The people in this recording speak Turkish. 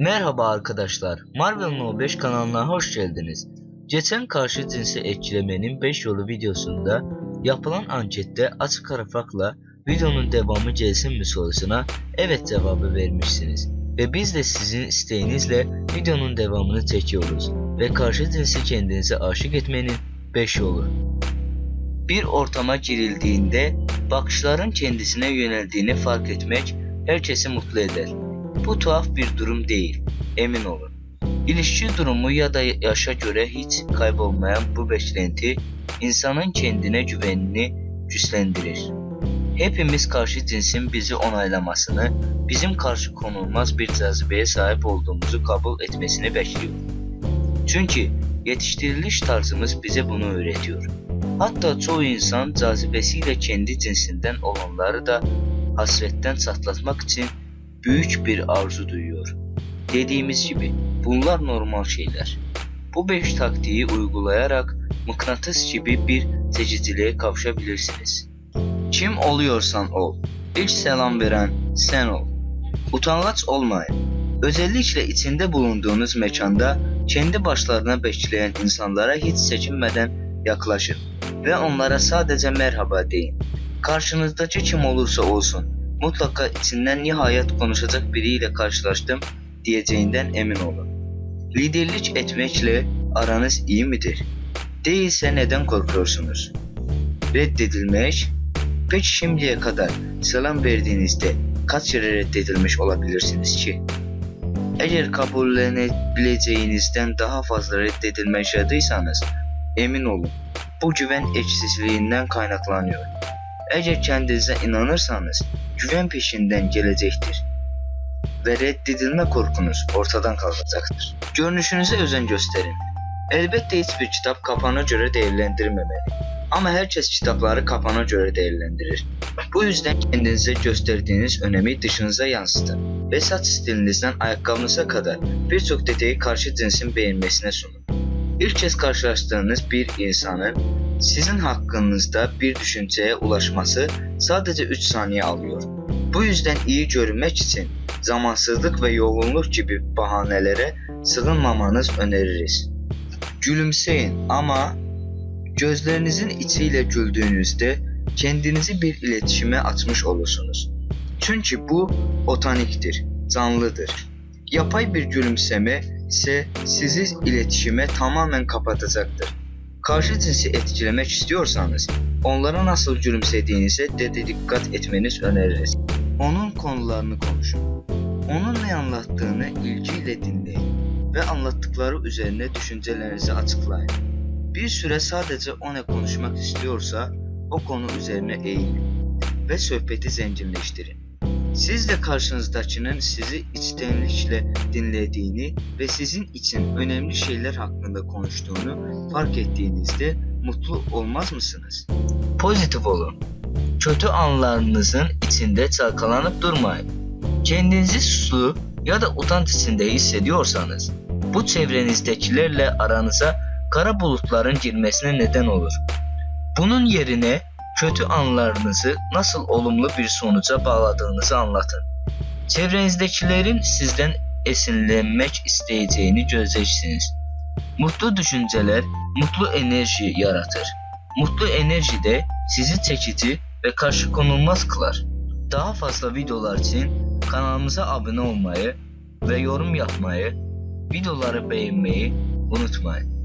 Merhaba arkadaşlar, Marvel No 5 kanalına hoş geldiniz. Geçen karşı cinsi etkilemenin 5 yolu videosunda yapılan ankette açık ara farkla videonun devamı gelsin mi sorusuna evet cevabı vermişsiniz. Ve biz de sizin isteğinizle videonun devamını çekiyoruz ve karşı cinsi kendinize aşık etmenin 5 yolu. Bir ortama girildiğinde bakışların kendisine yöneldiğini fark etmek herkesi mutlu eder. Bu tuhaf bir durum değil, emin olun. İlişki durumu ya da yaşa göre hiç kaybolmayan bu beklenti insanın kendine güvenini güçlendirir. Hepimiz karşı cinsin bizi onaylamasını, bizim karşı konulmaz bir cazibeye sahip olduğumuzu kabul etmesini bekliyor. Çünkü yetiştiriliş tarzımız bize bunu öğretiyor. Hatta çoğu insan cazibesiyle kendi cinsinden olanları da hasretten çatlatmak için büyük bir arzu duyuyor. Dediğimiz gibi bunlar normal şeyler. Bu beş taktiği uygulayarak mıknatıs gibi bir seçiciliğe kavuşabilirsiniz. Kim oluyorsan ol. İlk selam veren sen ol. Utangaç olmayın. Özellikle içinde bulunduğunuz mekanda kendi başlarına bekleyen insanlara hiç çekinmeden yaklaşın ve onlara sadece merhaba deyin. Karşınızdaki kim olursa olsun mutlaka içinden nihayet konuşacak biriyle karşılaştım diyeceğinden emin olun. Liderlik etmekle aranız iyi midir? Değilse neden korkuyorsunuz? Reddedilmek? Peki şimdiye kadar selam verdiğinizde kaç kere reddedilmiş olabilirsiniz ki? Eğer kabullenebileceğinizden daha fazla reddedilme yaşadıysanız emin olun bu güven eksizliğinden kaynaklanıyor. Eğer kendinize inanırsanız güven peşinden gelecektir ve reddedilme korkunuz ortadan kalkacaktır. Görünüşünüze özen gösterin. Elbette hiçbir kitap kapağına göre değerlendirilmemeli. Ama herkes kitapları kapağına göre değerlendirir. Bu yüzden kendinize gösterdiğiniz önemi dışınıza yansıtın ve saç stilinizden ayakkabınıza kadar birçok detayı karşı cinsin beğenmesine sunun. İlk kez karşılaştığınız bir insanın sizin hakkınızda bir düşünceye ulaşması sadece 3 saniye alıyor. Bu yüzden iyi görünmek için zamansızlık ve yorgunluk gibi bahanelere sığınmamanız öneririz. Gülümseyin ama gözlerinizin içiyle güldüğünüzde kendinizi bir iletişime açmış olursunuz. Çünkü bu otaniktir, canlıdır. Yapay bir gülümseme ise sizi iletişime tamamen kapatacaktır. Karşı cinsi etkilemek istiyorsanız onlara nasıl gülümsediğinize de dikkat etmeniz öneririz. Onun konularını konuşun. Onun ne anlattığını ilgiyle dinleyin ve anlattıkları üzerine düşüncelerinizi açıklayın. Bir süre sadece o ne konuşmak istiyorsa o konu üzerine eğilin ve sohbeti zenginleştirin. Siz de karşınızdakinin sizi içtenlikle dinlediğini ve sizin için önemli şeyler hakkında konuştuğunu fark ettiğinizde mutlu olmaz mısınız? Pozitif olun. Kötü anlarınızın içinde çalkalanıp durmayın. Kendinizi suçlu ya da utanç içinde hissediyorsanız bu çevrenizdekilerle aranıza kara bulutların girmesine neden olur. Bunun yerine kötü anlarınızı nasıl olumlu bir sonuca bağladığınızı anlatın. Çevrenizdekilerin sizden esinlenmek isteyeceğini gözleyeceksiniz. Mutlu düşünceler mutlu enerji yaratır. Mutlu enerji de sizi çekici ve karşı konulmaz kılar. Daha fazla videolar için kanalımıza abone olmayı ve yorum yapmayı, videoları beğenmeyi unutmayın.